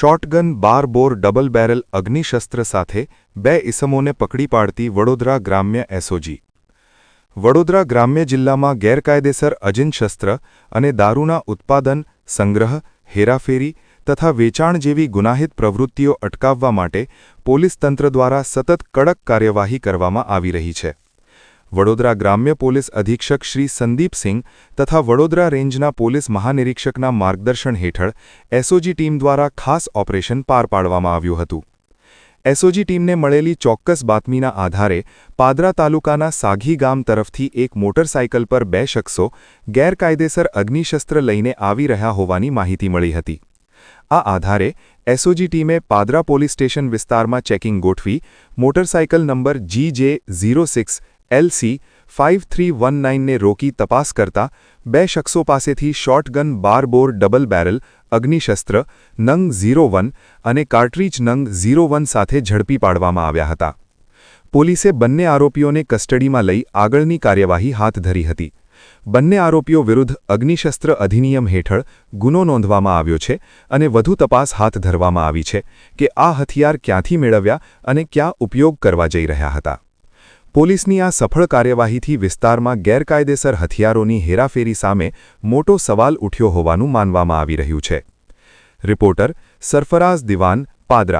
Shotgun બાર bore double barrel અગ્નિશસ્ત્ર સાથે બે ઇસમોને પકડી પાડતી વડોદરા ગ્રામ્ય એસઓજી. વડોદરા ગ્રામ્ય જિલ્લામાં ગેરકાયદેસર અજિનશસ્ત્ર અને દારૂના ઉત્પાદન, સંગ્રહ, હેરાફેરી તથા વેચાણ જેવી ગુનાહિત પ્રવૃત્તિઓ અટકાવવા માટે પોલીસ તંત્ર દ્વારા સતત કડક કાર્યવાહી કરવામાં આવી રહી છે. વડોદરા ગ્રામ્ય પોલીસ અધિક્ષક શ્રી સંદીપસિંહ તથા વડોદરા રેન્જના પોલીસ મહાનિરીક્ષકના માર્ગદર્શન હેઠળ એસઓજી ટીમ દ્વારા ખાસ ઓપરેશન પાર પાડવામાં આવ્યું હતું. એસઓજી ટીમને મળેલી ચોક્કસ બાતમીના આધારે પાદરા તાલુકાના સાઘી ગામ તરફથી એક મોટરસાયકલ પર બે શખ્સો ગેરકાયદેસર અગ્નિશસ્ત્ર લઈને આવી રહ્યા હોવાની માહિતી મળી હતી. આ આધારે એસઓજી ટીમે પાદરા પોલીસ સ્ટેશન વિસ્તારમાં ચેકિંગ ગોઠવી motorcycle number G J zero six LC five three one નાઇનને રોકી તપાસ કરતા બે શખ્સો પાસેથી શોટગન બાર બોર ડબલ બેરલ, અગ્નિશસ્ત્ર, નંગ ઝીરો વન અને કાર્ટ્રીજ નંગ ઝીરો વન સાથે ઝડપી પાડવામાં આવ્યા હતા. પોલીસે બંને આરોપીઓને કસ્ટડીમાં લઈ આગળની કાર્યવાહી હાથ ધરી હતી. બંને આરોપીઓ વિરુદ્ધ અગ્નિશસ્ત્ર અધિનિયમ હેઠળ ગુનો નોંધવામાં આવ્યો છે અને વધુ તપાસ હાથ ધરવામાં આવી છે કે આ હથિયાર ક્યાંથી મેળવ્યા અને ક્યાં ઉપયોગ કરવા જઈ રહ્યા હતા. પોલીસની આ સફળ કાર્યવાહીથી વિસ્તારમાં ગેરકાયદેસર હથિયારોની હેરાફેરી સામે મોટો સવાલ ઉઠ્યો હોવાનું માનવામાં આવી રહ્યું છે. રિપોર્ટર સરફરાઝ દિવાન પાદરા